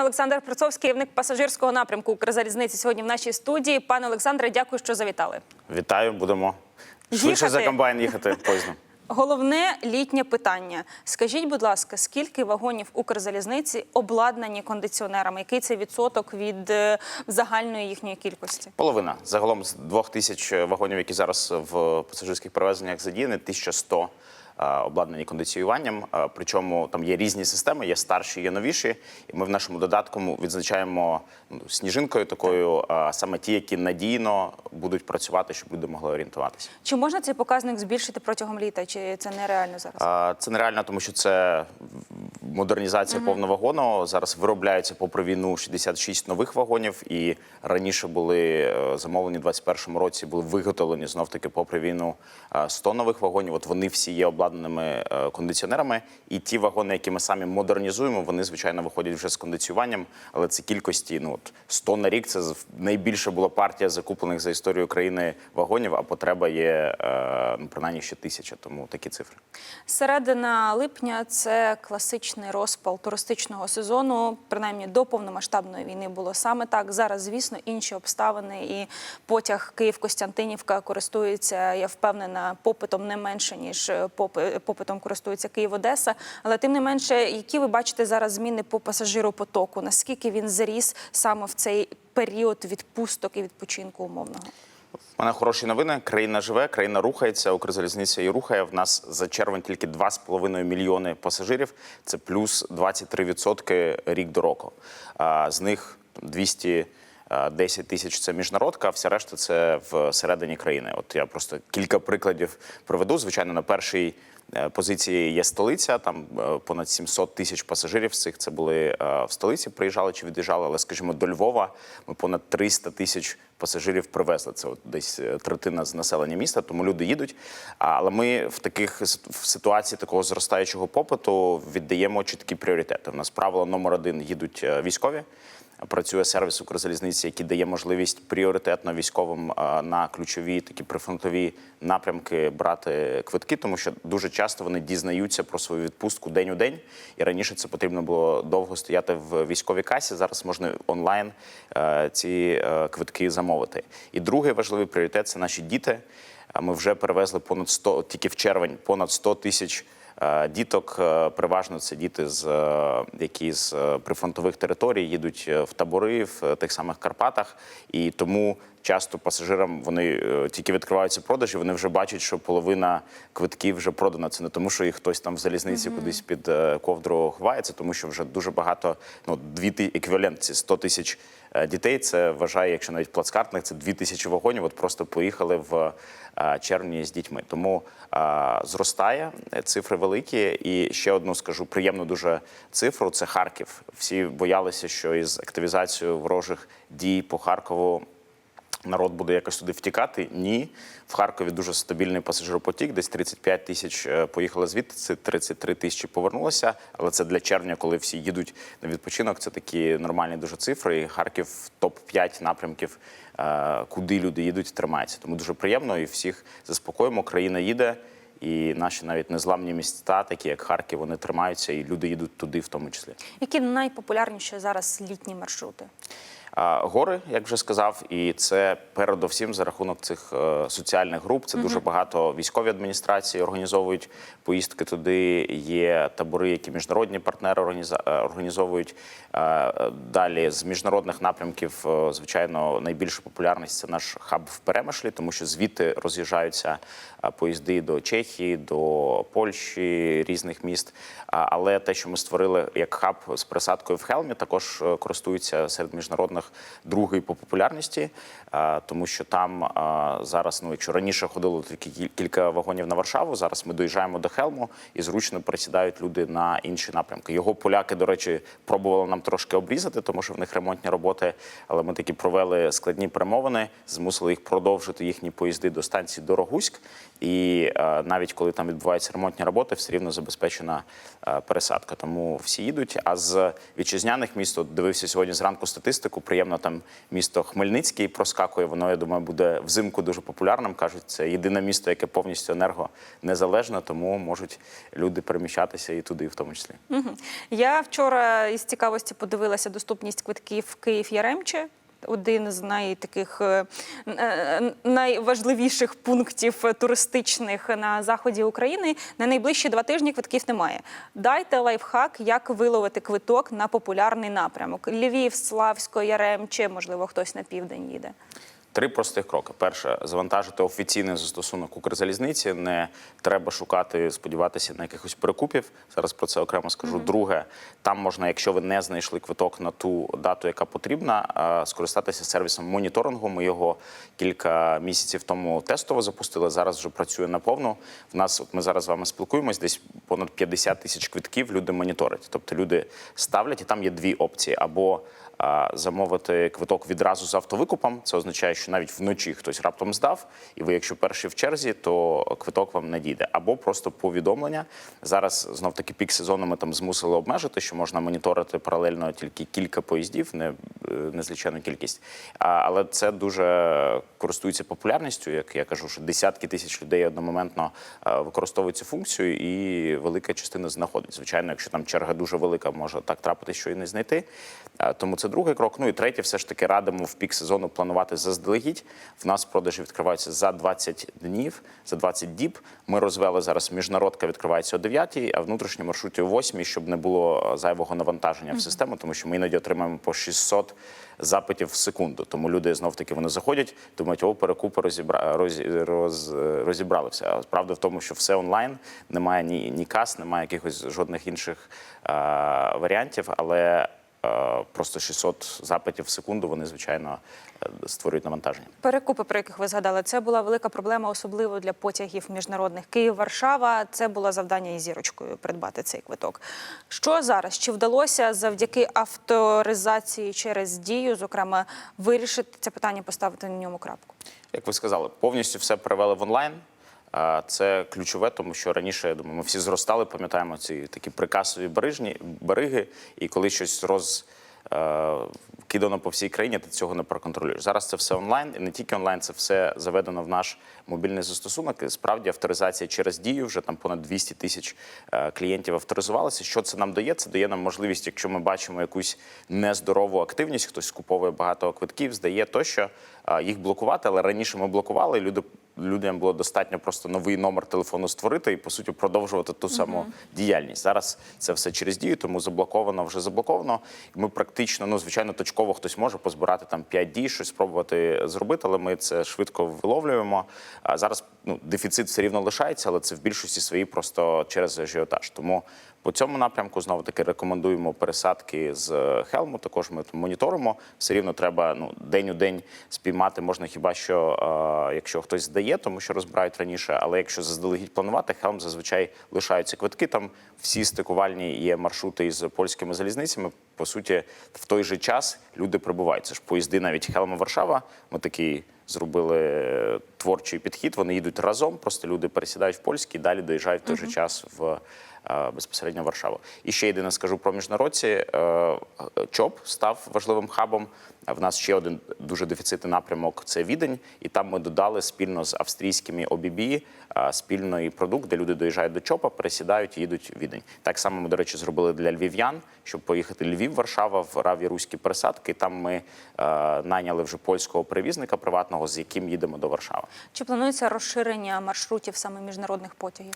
Олександр Процовський, керівник пасажирського напрямку Укрзалізниці, сьогодні в нашій студії. Пане Олександре, дякую, що завітали. Вітаю, будемо швидше Їхати? за комбайн їхати поїздом. Головне літнє питання. Скажіть, будь ласка, скільки вагонів Укрзалізниці обладнані кондиціонерами? Який це відсоток від е, загальної їхньої кількості? Половина. Загалом з двох тисяч вагонів, які зараз в пасажирських перевезеннях задіяні, 1100 е, обладнані кондиціюванням. Е, Причому там є різні системи, є старші, є новіші. І ми в нашому додатку відзначаємо ну, сніжинкою такою е, саме ті, які надійно будуть працювати, щоб люди могли орієнтуватися. Чи можна цей показник збільшити протягом літа? Чи це нереально зараз? Це нереально, тому що це модернізація повного вагону. Зараз виробляється попри війну 66 нових вагонів, і раніше були е, замовлені у 2021 році, були виготовлені знов таки попри війну е, 100 нових вагонів. От вони всі є обладнаними е, кондиціонерами. І ті вагони, які ми самі модернізуємо, вони звичайно виходять вже з кондиціюванням, але це кількості ну от 100 на рік. Це найбільша була партія закуплених за історію країни вагонів. А потреба є е, ну, принаймні ще тисяча. Тому такі цифри. Середина липня це класичний розпал туристичного сезону. Принаймні до повномасштабної війни було саме так. Зараз, звісно, інші обставини і потяг Київ-Костянтинівка користується, я впевнена, попитом не менше ніж е, попи- попитом користується Київ-Одеса. Але тим не менше, які ви бачите зараз зміни по пасажиропотоку? Наскільки він заріс саме в цей період відпусток і відпочинку умовного? У мене хороші новини. Країна живе, країна рухається. Укрзалізниця і рухає. В нас за червень тільки 2,5 мільйони пасажирів. Це плюс 23% рік до року. А, З них 200 а, 10 тисяч це міжнародка, а вся решта це всередині країни. От я просто кілька прикладів проведу. Звичайно, на першій е, позиції є столиця. Там е, понад 700 тисяч пасажирів з цих це були е, в столиці, приїжджали чи від'їжджали. Але скажімо, до Львова ми понад 300 тисяч пасажирів привезли. Це от десь е, третина з населення міста, тому люди їдуть. Але ми в таких в ситуації такого зростаючого попиту віддаємо чіткі пріоритети. У нас правило номер один їдуть е, військові. Працює сервіс Укрзалізниці, який дає можливість пріоритетно військовим е, на ключові такі прифронтові напрямки брати квитки, тому що дуже часто вони дізнаються про свою відпустку день у день. І раніше це потрібно було довго стояти в військовій касі. Зараз можна онлайн е, ці е, квитки замовити. І другий важливий пріоритет це наші діти. Ми вже перевезли понад 100, тільки в червень, понад 100 тисяч. Е, Діток е, переважно це діти з е, які з прифронтових територій їдуть в табори в тих самих Карпатах, і тому часто пасажирам вони е, тільки відкриваються продажі. Вони вже бачать, що половина квитків вже продана. Це не тому, що їх хтось там в залізниці кудись під е, ковдру ховається, тому що вже дуже багато. Ну дві еквівалент ці 100 тисяч е, дітей. Це вважає, якщо навіть плацкартних, це дві тисячі вагонів. От просто поїхали в червні з дітьми. Тому е, зростає цифри великі. І ще одну скажу приємну дуже цифру: це Харків. Всі боялися, що із активізацією ворожих дій по Харкову. Народ буде якось туди втікати. Ні, в Харкові дуже стабільний пасажиропотік. Десь 35 тисяч е, поїхали звідти. Це 33 тисячі повернулося. Але це для червня, коли всі їдуть на відпочинок. Це такі нормальні дуже цифри. І Харків топ 5 напрямків, е, куди люди їдуть, тримається. Тому дуже приємно і всіх заспокоїмо. Країна їде, і наші навіть незламні міста, такі як Харків, вони тримаються, і люди їдуть туди, в тому числі. Які найпопулярніші зараз літні маршрути? Гори, як вже сказав, і це передовсім за рахунок цих е, соціальних груп. Це дуже багато військові адміністрації організовують поїздки туди. Є табори, які міжнародні партнери е, організовують. Е, Далі з міжнародних напрямків, звичайно, найбільша популярність це наш хаб в Перемишлі, тому що звідти роз'їжджаються поїзди до Чехії, до Польщі, різних міст. Але те, що ми створили як хаб з присадкою в Хелмі, також е, користується серед міжнародних другий по популярності, е, тому що там е, зараз, ну якщо раніше ходило тільки кілька вагонів на Варшаву, зараз ми доїжджаємо до Хелму і зручно пересідають люди на інші напрямки. Його поляки, до речі, пробували нам трошки обрізати, тому що в них ремонтні роботи. Але ми таки провели складні перемовини, змусили їх продовжити їхні поїзди до станції Дорогуськ. І е, навіть коли там відбуваються ремонтні роботи, все рівно забезпечена е, пересадка. Тому всі їдуть. А з вітчизняних міст от дивився сьогодні зранку статистику. приємно там місто Хмельницький проскакує. Воно я думаю буде взимку дуже популярним. кажуть, це єдине місто, яке повністю енергонезалежне, тому можуть люди переміщатися і туди, в тому числі. Мгм. Я вчора із цікавості подивилася доступність квитків Київ Яремче. Один з найтаких е, е, найважливіших пунктів туристичних на заході України. На найближчі два тижні квитків немає. Дайте лайфхак, як виловити квиток на популярний напрямок: Львів, Славсько, Яремче, можливо, хтось на південь їде. Три простих кроки. Перше, завантажити офіційний застосунок Укрзалізниці. Не треба шукати, сподіватися на якихось перекупів. Зараз про це окремо скажу. Друге, там можна, якщо ви не знайшли квиток на ту дату, яка потрібна, скористатися сервісом моніторингу. Ми його кілька місяців тому тестово запустили. Зараз вже працює наповну. В нас, от ми зараз з вами спілкуємось, десь понад 50 тисяч квитків люди моніторять. Тобто люди ставлять, і там є дві опції: або а, замовити квиток відразу з автовикупом. Це означає, що навіть вночі хтось раптом здав, і ви, якщо перші в черзі, то квиток вам не дійде. Або просто повідомлення. Зараз знов таки пік сезону ми там змусили обмежити, що можна моніторити паралельно тільки кілька поїздів, не е, незлічену кількість. А, але це дуже користується популярністю. Як я кажу, що десятки тисяч людей одномоментно е, використовують цю функцію, і велика частина знаходить. Звичайно, якщо там черга дуже велика, може так трапити, що і не знайти. Е, Тому це другий крок. Ну і третє, все ж таки радимо в пік сезону планувати заздалегідь. В нас продажі відкриваються за 20 днів, за 20 діб. Ми розвели зараз міжнародка відкривається о 9, а внутрішні маршруті о 8, щоб не було зайвого навантаження в систему, тому що ми іноді отримаємо по 600 запитів в секунду. Тому люди знов таки вони заходять, думають, о, перекупи розібра... роз... Роз... розібрали все. А правда в тому, що все онлайн, немає ні, ні кас, немає якихось жодних інших е... варіантів, але е... просто 600 запитів в секунду вони, звичайно, е, створюють навантаження. Перекупи, про яких ви згадали, це була велика проблема, особливо для потягів міжнародних Київ-Варшава. Це було завдання із зірочкою придбати цей квиток. Що зараз? Чи вдалося завдяки авторизації через дію, зокрема, вирішити це питання, поставити на ньому крапку? Як ви сказали, повністю все перевели в онлайн. А Це ключове, тому що раніше я думаю, ми всі зростали, пам'ятаємо ці такі прикасові барижні, бариги, і коли щось роз. е, Кидано по всій країні, ти цього не проконтролюєш. Зараз це все онлайн, і не тільки онлайн, це все заведено в наш мобільний застосунок. І справді авторизація через дію вже там понад 200 тисяч е, клієнтів авторизувалися. Що це нам дає? Це дає нам можливість, якщо ми бачимо якусь нездорову активність, хтось скуповує багато квитків, здає тощо е, їх блокувати. Але раніше ми блокували, і люди людям було достатньо просто новий номер телефону створити і по суті продовжувати ту саму діяльність. Зараз це все через дію, тому заблоковано вже заблоковано. Ми практично, ну звичайно, точково хтось може позбирати там 5 дій, щось спробувати зробити, але ми це швидко виловлюємо. А зараз ну дефіцит все рівно лишається, але це в більшості своїй просто через ажіотаж. Тому по цьому напрямку знову таки рекомендуємо пересадки з Хелму. Також ми моніторимо. Все рівно треба ну день у день спіймати. Можна хіба що е, якщо хтось здає, тому що розбирають раніше. Але якщо заздалегідь планувати, Хелм зазвичай лишаються квитки. Там всі стикувальні є маршрути із польськими залізницями. По суті, в той же час люди прибувають. Це ж поїзди навіть Хелма Варшава. Ми такий зробили творчий підхід. Вони їдуть разом. Просто люди пересідають в польський, далі доїжджають в той же час в е, безпосередньо в Варшаву. І ще єдине скажу про міжнародці. Е, ЧОП став важливим хабом. В нас ще один дуже дефіцитний напрямок це Відень, і там ми додали спільно з австрійськими ОББ е, спільний продукт, де люди доїжджають до ЧОПа, пересідають і їдуть в Відень. Так само ми, до речі, зробили для львів'ян, щоб поїхати Львів, Варшава в раві руські пересадки. Там ми е, найняли вже польського перевізника приватного, з яким їдемо до Варшави. Чи планується розширення маршрутів саме міжнародних потягів?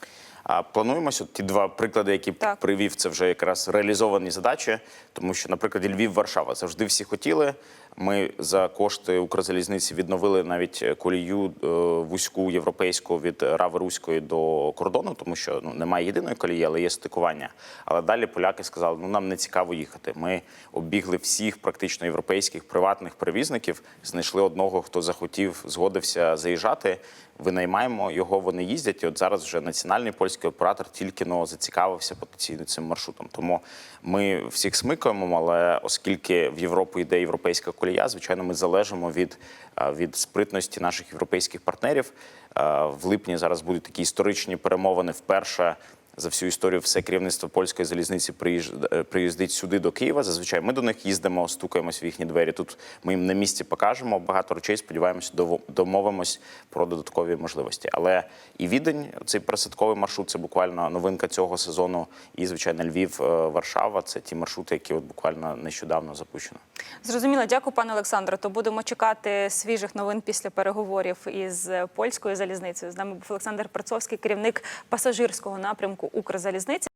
Плануємося ті два приклади, які Так. привів, це вже якраз реалізовані задачі, тому що, наприклад, Львів-Варшава завжди всі хотіли. Ми за кошти Укрзалізниці відновили навіть колію е, вузьку європейську від Рави Руської до кордону, тому що ну немає єдиної колії, але є стикування. Але далі поляки сказали: ну нам не цікаво їхати. Ми оббігли всіх практично європейських приватних перевізників, знайшли одного, хто захотів, згодився заїжджати. Винаймаємо його, вони їздять. І от зараз вже національний польський оператор тільки но зацікавився потенційно цим маршрутом. Тому ми всіх смикаємо, але оскільки в Європу йде європейська колія, звичайно, ми залежимо від, е, від спритності наших європейських партнерів. Е, В липні зараз будуть такі історичні перемовини. Вперше за всю історію все керівництво польської залізниці приїж- е, приїздить сюди до Києва. Зазвичай ми до них їздимо, стукаємось в їхні двері. Тут ми їм на місці покажемо багато речей. Сподіваємося, домовимось про додаткові можливості. Але і відень, цей присадковий маршрут, це буквально новинка цього сезону. І звичайно, Львів, е, Варшава це ті маршрути, які от буквально нещодавно запущено. Зрозуміло, дякую, пане Олександре. То будемо чекати свіжих новин після переговорів із польською залізницею. З нами був Олександр Перцовський, керівник пасажирського напрямку Укрзалізниці.